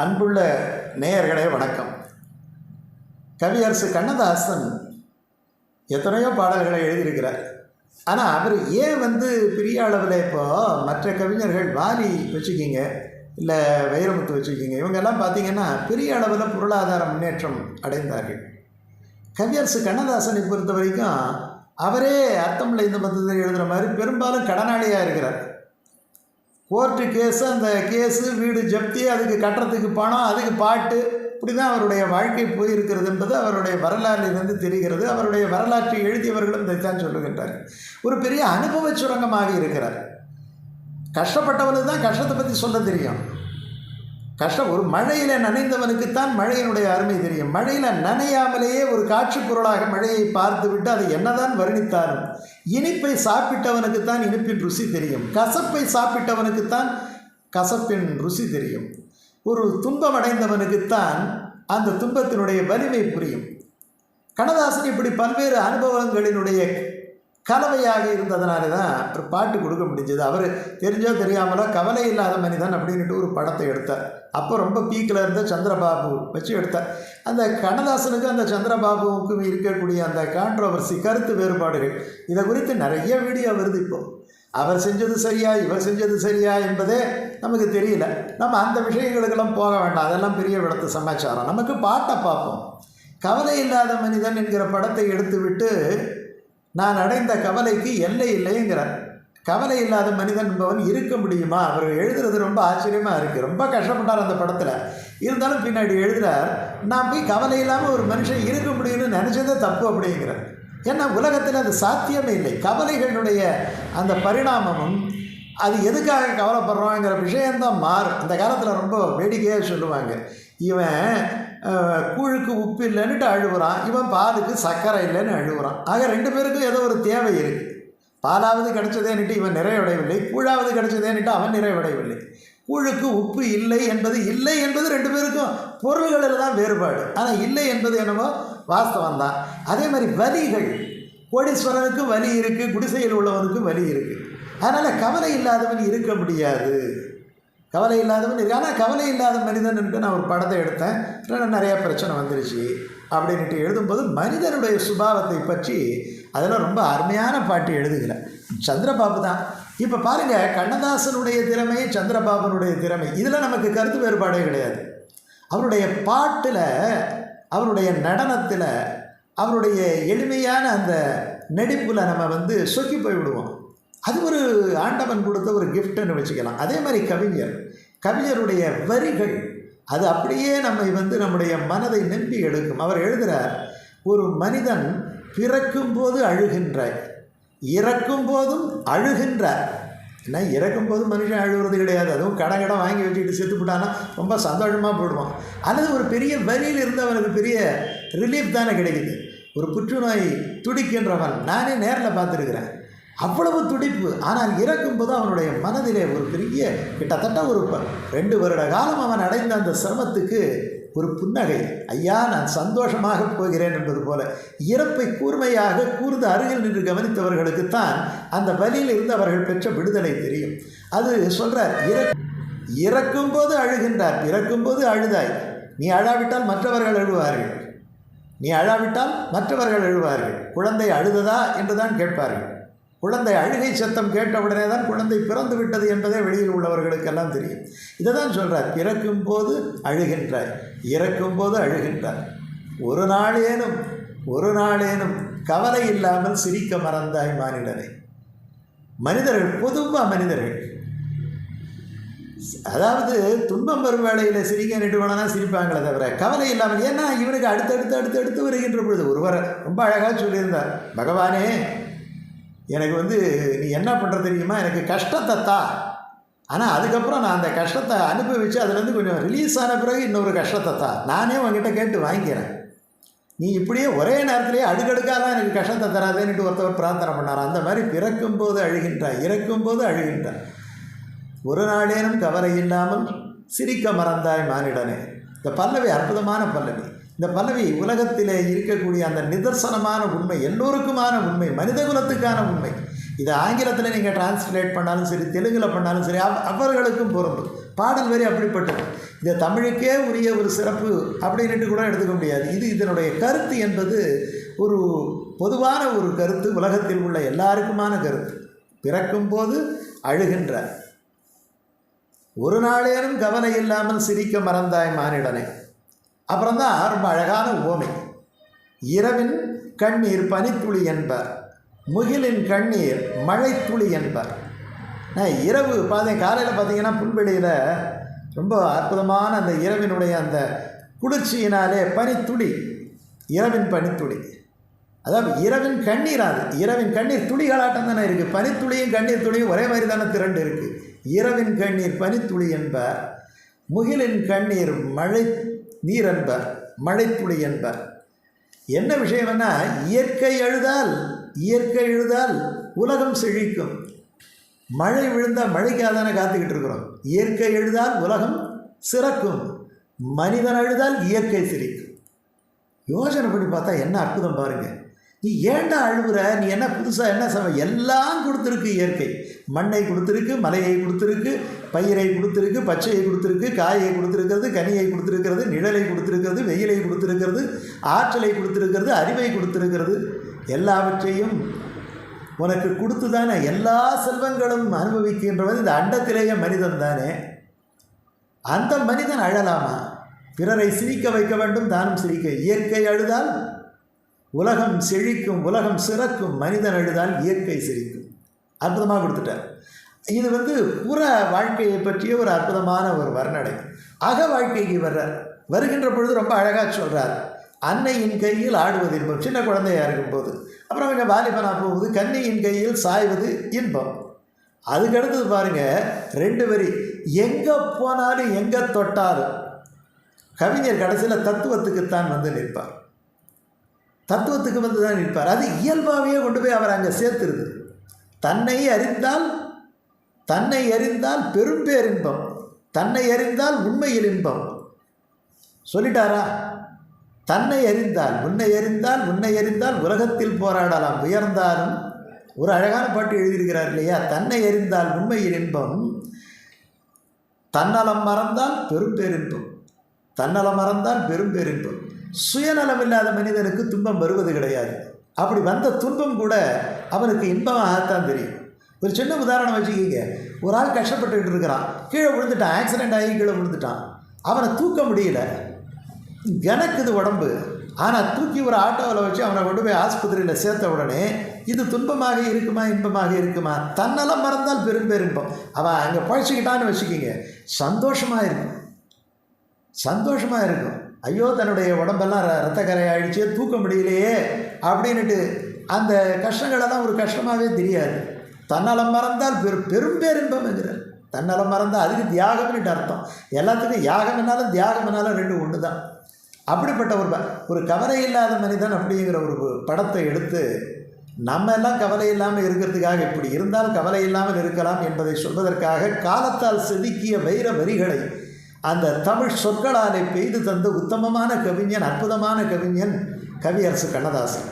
அன்புள்ள நேயர்களே வணக்கம். கவியரசு கண்ணதாசன் எத்தனையோ பாடல்களை எழுதியிருக்கிறார். ஆனால் அவர் ஏன் வந்து பெரிய அளவில் இப்போ மற்ற கவிஞர்கள் வாலி வச்சுக்கிங்க இல்லை வைரமுத்து வச்சுக்கிங்க இவங்கெல்லாம் பார்த்தீங்கன்னா பெரிய அளவில் பொருளாதார முன்னேற்றம் அடைந்தார்கள். கவியரசு கண்ணதாசனை பொறுத்த வரைக்கும் அவரே அர்த்தமில்லை இந்த மதத்தில் எழுதுகிற மாதிரி பெரும்பாலும் கடனாளியாக இருக்கிறார். கோர்ட்டு கேஸு அந்த கேஸு வீடு ஜப்தி அதுக்கு கட்டுறதுக்கு பணம் அதுக்கு பாட்டு இப்படி தான் அவருடைய வாழ்க்கை போயிருக்கிறது என்பது அவருடைய வரலாறிலிருந்து தெரிகிறது. அவருடைய வரலாற்றை எழுதியவர்களும் இதைத்தான் சொல்லுகின்றார் ஒரு பெரிய அனுபவ சுரங்கமாக இருக்கிறார். கஷ்டப்பட்டவனுக்கு தான் கஷ்டத்தை பற்றி சொல்ல தெரியும். கஷ்டம் ஒரு மழையில் நனைந்தவனுக்குத்தான் மழையினுடைய அருமை தெரியும். மழையில் நனையாமலேயே ஒரு காட்சி பொருளாக மழையை பார்த்துவிட்டு அதை என்னதான் வர்ணித்தாலும் இனிப்பை சாப்பிட்டவனுக்குத்தான் இனிப்பின் ருசி தெரியும். கசப்பை சாப்பிட்டவனுக்குத்தான் கசப்பின் ருசி தெரியும். ஒரு துன்பம் அடைந்தவனுக்குத்தான் அந்த துன்பத்தினுடைய வலிமை புரியும். கண்ணதாசன் இப்படி பல்வேறு அனுபவங்களினுடைய கலவையாக இருந்ததுனால தான் ஒரு பாட்டு கொடுக்க முடிஞ்சது. அவர் தெரிஞ்சோ தெரியாமலோ கவலை இல்லாத மனிதன் அப்படின்ட்டு ஒரு படத்தை எடுத்தார். அப்போ ரொம்ப பீக்கில் இருந்த சந்திரபாபு வச்சு எடுத்தார். அந்த கண்ணதாசனுக்கும் அந்த சந்திரபாபுவுக்கும் இருக்கக்கூடிய அந்த கான்ட்ரவர்சி கருத்து வேறுபாடுகள் இதை குறித்து நிறைய வீடியோ வருது இப்போ. அவர் செஞ்சது சரியா இவர் செஞ்சது சரியா என்பதே நமக்கு தெரியல. நம்ம அந்த விஷயங்களுக்கெல்லாம் போக வேண்டாம். அதெல்லாம் பெரிய விடத்து சமாச்சாரம். நமக்கு பாட்டை பார்ப்போம். கவலை இல்லாத மனிதன் என்கிற படத்தை எடுத்துவிட்டு நான் அடைந்த கவலைக்கு எல்லை இல்லைங்கிறார். கவலை இல்லாத மனிதன் என்பவன் இருக்க முடியுமா? அவர் எழுதுறது ரொம்ப ஆச்சரியமாக இருக்குது ரொம்ப கஷ்டப்பட்டார் அந்த படத்தில். இருந்தாலும் பின்னாடி எழுதுகிறார் நான் போய் கவலை இல்லாமல் ஒரு மனுஷன் இருக்க முடியும்னு நினச்சதே தப்பு அப்படிங்கிறார். ஏன்னா உலகத்தில் அது சாத்தியமே இல்லை. கவலைகளுடைய அந்த பரிணாமமும் அது எதுக்காக கவலைப்படுறோங்கிற விஷயந்தான் மாறும். அந்த காலத்தில் ரொம்ப வேடிக்கையாக சொல்லுவாங்க. இவன் கூழுக்கு உப்பு இல்லைன்னுட்டு அழுகுறான் இவன் பாலுக்கு சர்க்கரை இல்லைன்னு அழுகுறான் ஆக ரெண்டு பேருக்கும் ஏதோ ஒரு தேவை இருக்குது பாலாவது கிடைச்சதேன்னுட்டு இவன் நிறைவடையவில்லை. கூழாவது கிடைச்சதேன்னுட்டு அவன் நிறைவடையவில்லை. கூழுக்கு உப்பு இல்லை என்பது இல்லை என்பது ரெண்டு பேருக்கும் பொருள்களில் தான் வேறுபாடு. ஆனால் இல்லை என்பது என்னவோ வாஸ்தவம் தான் அதே மாதிரி வலிகள் கோடீஸ்வரனுக்கு வலி இருக்குது குடிசையில் உள்ளவனுக்கும் வலி இருக்குது அதனால் கவலை இல்லாதவன் இருக்க முடியாது. கவலை இல்லாதவன் இருக்கு ஆனால் கவலை இல்லாத மனிதன் என்று நான் ஒரு படத்தை எடுத்தேன். இல்லைன்னா நிறையா பிரச்சனை வந்துருச்சு அப்படின்ட்டு எழுதும்போது மனிதனுடைய சுபாவத்தை பற்றி அதெல்லாம் ரொம்ப அருமையான பாட்டு எழுதுகிற சந்திரபாபு தான். இப்போ பாருங்கள் கண்ணதாசனுடைய திறமை சந்திரபாபுனுடைய திறமை இதில் நமக்கு கருத்து வேறுபாடே கிடையாது. அவருடைய பாட்டில் அவருடைய நடனத்தில் அவருடைய எளிமையான அந்த நடிப்பில் நம்ம வந்து சொக்கி போய் விடுவோம். அது ஒரு ஆண்டவன் கொடுத்த ஒரு கிஃப்ட்னு வச்சுக்கலாம். அதே மாதிரி கவிஞர். கவிஞருடைய வரிகள் அது அப்படியே நம்மை வந்து நம்முடைய மனதை நம்பி எடுக்கும். அவர் எழுதுகிறார் ஒரு மனிதன் பிறக்கும்போது அழுகின்ற இறக்கும் போதும் அழுகின்ற. ஏன்னா இறக்கும் போது மனுஷன் அழுகிறது கிடையாது. அதுவும் கடை கடை வாங்கி வச்சுக்கிட்டு செத்து போட்டான்னா ரொம்ப சந்தோஷமாக போடுவான். அல்லது ஒரு பெரிய வரியில் இருந்தவனுக்கு பெரிய ரிலீஃப் தானே கிடைக்குது. ஒரு புற்றுநோய் துடிக்கின்றவன். நானே நேரில் பார்த்துருக்குறேன். அவ்வளவு துடிப்பு. ஆனால் இறக்கும்போது அவனுடைய மனதிலே ஒரு பெரிய கிட்டத்தட்ட ஒரு ரெண்டு வருட காலம் அவன் அடைந்த அந்த சிரமத்துக்கு ஒரு புன்னகை. ஐயா நான் சந்தோஷமாக போகிறேன் என்பது போல. இறப்பை கூர்மையாக கூர்ந்து அருகில் நின்று கவனித்தவர்களுக்குத்தான் அந்த வலியில் இருந்து அவர்கள் பெற்ற விடுதலை தெரியும். அது சொல்றார் இற இறக்கும்போது அழுகின்றார் இறக்கும்போது அழுதாய். நீ அழாவிட்டால் மற்றவர்கள் அழுவார்கள். நீ அழாவிட்டால் மற்றவர்கள் அழுவார்கள். குழந்தை அழுததா? என்றுதான் கேட்பார்கள். குழந்தை அழுகை சத்தம் கேட்டவுடனே தான் குழந்தை பிறந்து விட்டது என்பதே வெளியில் உள்ளவர்களுக்கெல்லாம் தெரியும். இதை தான் சொல்கிறார் பிறக்கும் போது அழுகின்றாய். இறக்கும் போது அழுகின்றாய். ஒரு நாளேனும் ஒரு நாளேனும் கவலை இல்லாமல் சிரிக்க மறந்தாய் மானிடரை. மனிதர்கள் பொதுவாக மனிதர்கள். அதாவது துன்பம் வரும் வேளையில் சிரிக்க நெடுவனா சிரிப்பாங்களே தவிர கவலை இல்லாமல் ஏன்னா இவனுக்கு அடுத்தடுத்து அடுத்து அடுத்து வருகின்ற பொழுது ஒருவர் ரொம்ப அழகாக சொல்லியிருந்தார். பகவானே எனக்கு வந்து நீ என்ன பண்ணுற தெரியுமா? எனக்கு கஷ்டத்தை தா. ஆனால் அதுக்கப்புறம் நான் அந்த கஷ்டத்தை அனுபவித்து அதுலேருந்து கொஞ்சம் ரிலீஸ் ஆன பிறகு இன்னொரு கஷ்டத்தை தா. நானே உங்ககிட்ட கேட்டு வாங்கிக்கிறேன். நீ இப்படியே ஒரே நேரத்திலேயே அடுக்கடுக்காலாம் எனக்கு கஷ்டத்தை தராதேன்னுட்டு ஒருத்தவர் பிரார்த்தனை பண்ணார். அந்த மாதிரி பிறக்கும்போது அழுகின்றார். இறக்கும்போது அழுகின்றார். ஒரு நாளேனும் கவலை இல்லாமல் சிரிக்க மறந்தாய் மானிடனே. இந்த பல்லவி அற்புதமான பல்லவி. இந்த பல்லவி உலகத்திலே இருக்கக்கூடிய அந்த நிதர்சனமான உண்மை எல்லோருக்குமான உண்மை மனித குலத்துக்கான உண்மை. இதை ஆங்கிலத்தில் நீங்கள் டிரான்ஸ்லேட் பண்ணாலும் சரி தெலுங்கில் பண்ணாலும் சரி அவ் அவர்களுக்கும் பொருந்தும். பாடல் வரி அப்படிப்பட்டது. இதை தமிழுக்கே உரிய ஒரு சிறப்பு அப்படின்ட்டு கூட எடுத்துக்க முடியாது. இது இதனுடைய கருத்து என்பது ஒரு பொதுவான ஒரு கருத்து உலகத்தில் உள்ள எல்லாருக்குமான கருத்து. பிறக்கும்போது அழுகின்றார் ஒரு நாளேனும் கவலை இல்லாமல் சிரிக்க மறந்தாய் மானிடனை. அப்புறம் தான் ரொம்ப அழகான ஓமை. இரவின் கண்ணீர் பனித்துளி என்பார் முகிலின் கண்ணீர் மழைத்துளி என்பர். நான் இரவு பார்த்தேன் காலையில் பார்த்தீங்கன்னா புல்வெளியில் ரொம்ப அற்புதமான அந்த இரவினுடைய அந்த குளிர்ச்சியினாலே பனித்துளி இரவின் பனித்துளி. அதாவது இரவின் கண்ணீர் அது. இரவின் கண்ணீர் துளிகளாட்டம் தானே இருக்குது பனித்துளியும் கண்ணீர் துளியும் ஒரே மாதிரி தானே திரண்டு இருக்குது இரவின் கண்ணீர் பனித்துளி என்பார் முகிலின் கண்ணீர் மழை நீர் என்பர் மழைப்புளி என்பர். என்ன விஷயம்னா இயற்கை அழுதால் இயற்கை எழுதால் உலகம் செழிக்கும். மழை விழுந்தால் மழைக்காக தானே காத்துக்கிட்டு இருக்கிறோம். இயற்கை எழுதால் உலகம் சிறக்கும். மனிதன் அழுதால் இயற்கை சிரிக்கும். யோசனை பண்ணி பார்த்தா என்ன அற்புதம் பாருங்க. நீ ஏண்டா அழுகுற நீ என்ன புதுசாக என்ன சம? எல்லாம் கொடுத்துருக்கு இயற்கை. மண்ணை கொடுத்துருக்கு மலையை கொடுத்துருக்கு பயிரை கொடுத்துருக்கு பச்சையை கொடுத்துருக்கு காயை கொடுத்துருக்கிறது கனியை கொடுத்துருக்கிறது நிழலை கொடுத்துருக்கிறது வெயிலை கொடுத்துருக்கிறது ஆற்றலை கொடுத்துருக்கிறது அறிவை கொடுத்துருக்கிறது. எல்லாவற்றையும் உனக்கு கொடுத்து தானே எல்லா செல்வங்களும் அனுபவிக்கின்றவன் இந்த அண்டத்திலேயே மனிதன் தானே? அந்த மனிதன் அழலாமா? பிறரை சிரிக்க வைக்க வேண்டும் தானும் சிரிக்க. இயற்கை அழுதால் உலகம் செழிக்கும் உலகம் சிறக்கும் மனிதன் அழுதால் இயற்கை சிரிக்கும். அற்புதமாக கொடுத்துட்டார். இது வந்து புற வாழ்க்கையை பற்றிய ஒரு அற்புதமான ஒரு வர்ணனை. அக வாழ்க்கைக்கு வர்றார் வருகின்ற பொழுது ரொம்ப அழகாக சொல்கிறார் அன்னையின் கையில் ஆடுவது இன்பம். சின்ன குழந்தையாக இருக்கும்போது. அப்புறம் கொஞ்சம் வாலிபனாக போகுது கன்னியின் கையில் சாய்வது இன்பம். அதுக்கடுத்தது பாருங்கள் ரெண்டு வரி. எங்கே போனாலும் எங்கே தொட்டாலும். கவிஞர் கடைசியில் தத்துவத்துக்குத்தான் வந்து நிற்பார். தத்துவத்துக்கு வந்து தான் நிற்பார். அது இயல்பாகவே கொண்டு போய் அவர் அங்கே சேர்த்துருது. தன்னை அறிந்தால் தன்னை அறிந்தால் பெரும் பேரின்பம் தன்னை அறிந்தால் உண்மையில் இன்பம் சொல்லிட்டாரா? தன்னை அறிந்தால் உன்னை அறிந்தால் உன்னை அறிந்தால் உலகத்தில் போராடலாம். உயர்ந்தாலும் ஒரு அழகான பாட்டு எழுதியிருக்கிறார் இல்லையா? தன்னை அறிந்தால் உண்மையில் இன்பம் தன்னலம் மறந்தால் பெரும் பேரின்பம். தன்னலம் மறந்தால் பெரும் பேரின்பம். சுயநலம் இல்லாத மனிதனுக்கு துன்பம் வருவது கிடையாது. அப்படி வந்த துன்பம் கூட அவனுக்கு இன்பமாகத்தான் தெரியும். ஒரு சின்ன உதாரணம் வச்சுக்கிங்க. ஒரு ஆள் கஷ்டப்பட்டுக்கிட்டு இருக்கிறான். கீழே விழுந்துட்டான். ஆக்சிடெண்ட் ஆகி கீழே விழுந்துட்டான். அவனை தூக்க முடியல. கணக்குது உடம்பு. ஆனால் தூக்கி ஒரு ஆட்டோவில் வச்சு அவனை கொண்டு போய் ஆஸ்பத்திரியில் சேர்த்த உடனே இது துன்பமாக இருக்குமா இன்பமாக இருக்குமா? தன்னெல்லாம் மறந்தால் பெரும் பெரும்பம் அவன் அங்கே பழச்சிக்கிட்டான்னு வச்சுக்கிங்க. சந்தோஷமாக இருக்கும். சந்தோஷமாக இருக்கும். ஐயோ தன்னுடைய உடம்பெல்லாம் ர ரத்த கரையாயிடுச்சு தூக்க முடியலையே அப்படின்னுட்டு அந்த கஷ்டங்களெல்லாம் ஒரு கஷ்டமாகவே தெரியாது. தன்னலம் மறந்தால் பெரு பெரும் பேரின்பம் என்கிறார். தன்னலம் மறந்தால் அதுக்கு தியாகம்னுட்டு அர்த்தம். எல்லாத்துக்கும் யாகம் என்னாலும் தியாகம் என்னாலும் ரெண்டு ஒன்று தான் அப்படிப்பட்ட ஒரு ஒரு கவலை இல்லாத மனிதன் அப்படிங்கிற ஒரு படத்தை எடுத்து நம்ம எல்லாம் கவலை இல்லாமல் இருக்கிறதுக்காக இப்படி இருந்தால் கவலை இல்லாமல் இருக்கலாம் என்பதை சொல்வதற்காக காலத்தால் செதுக்கிய வைர வரிகளை அந்த தமிழ் சொற்களாலே பெய்து தந்த உத்தமமான கவிஞன் அற்புதமான கவிஞன் கவியரசு கண்ணதாசன்.